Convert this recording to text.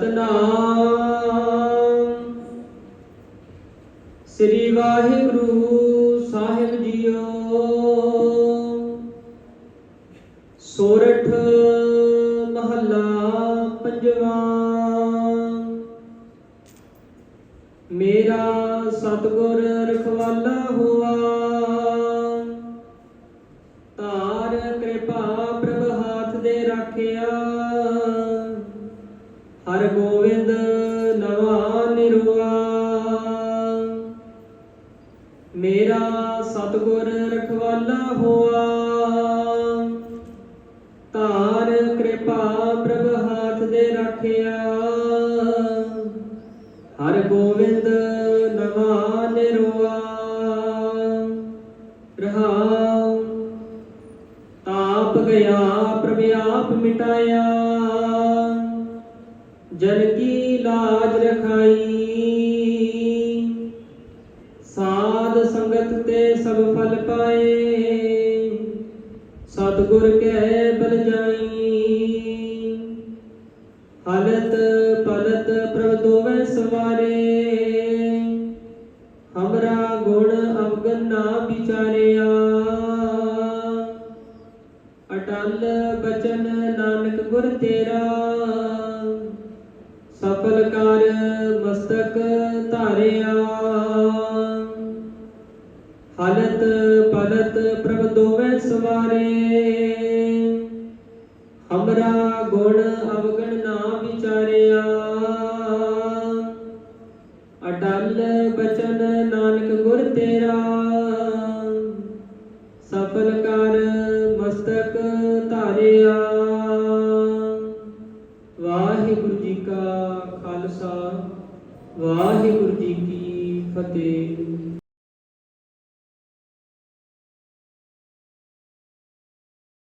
ਸਤਨਾਮ। ਸ੍ਰੀ ਵਾਹਿਗੁਰੂ ਸਾਹਿਬ ਜੀਓ। ਸੋਰਠ ਮਹੱਲਾ ਪੰਜਵਾ। ਮੇਰਾ ਸਤਗੁਰ ਰਖਵਾਲਾ ਹੁਆ। ਧਾਰ, ਕਿਰਪਾ ਪ੍ਰਭ ਹਾਥ ਦੇ ਰਾਖਿਆ। ਹਰ ਗੋਬਿੰਦ ਨਵਾ ਨਿਰਵਾ ਮੇਰਾ ਸਤਗੁਰ ਰਖਵਾਲਾ ਹੋਆ। ਧਾਰ ਕਿਰਪਾ ਪ੍ਰਭ ਹਾਥ ਦੇ ਰੱਖਿਆ। ਹਰ ਗੋਬਿੰਦ ਨਵਾ ਨਿਰਵਾ ਰਹਾਉ, ਤਾਪ ਗਿਆ, ਪ੍ਰਭ ਆਪ ਮਿਟਾਇਆ। ਜਨ ਕੀ ਲਾਜ ਰਖਾਈ? ਸਾਧ ਸੰਗਤ ਤੇ ਸਭ ਫਲ ਪਾਏ। ਸਤਿਗੁਰ ਕੈ ਬਲ ਜਾਈ। ਹਲਤ ਪਲਤ ਪ੍ਰਭ ਦੋਵੇਂ ਸਵਾਰੇ। ਹਮਰਾ ਗੁਣ ਅਵਗਨ ਨਾ ਵਿਚਾਰਿਆ। ਅਟਲ ਬਚਨ ਨਾਨਕ ਗੁਰ ਤੇਰਾ। ਸਫਲ ਕਰ ਮਸਤਕ ਧਾਰਿਆ। ਹਲਤ ਪਲਤ ਪ੍ਰਭ ਦੋਵੇਂ ਸਵਾਰੇ। ਹਮਰਾ ਗੁਣ ਅਵਗਣ ਨਾ ਵਿਚਾਰਿਆ। ਅਟਲ ਬਚਨ ਨਾਨਕ ਗੁਰ ਤੇਰਾ। ਸਫਲ ਕਰ ਮਸਤਕ ਧਾਰਿਆ। ਵਾਹਿਗੁਰੂ ਜੀ ਕੀ ਫਤਿਹ।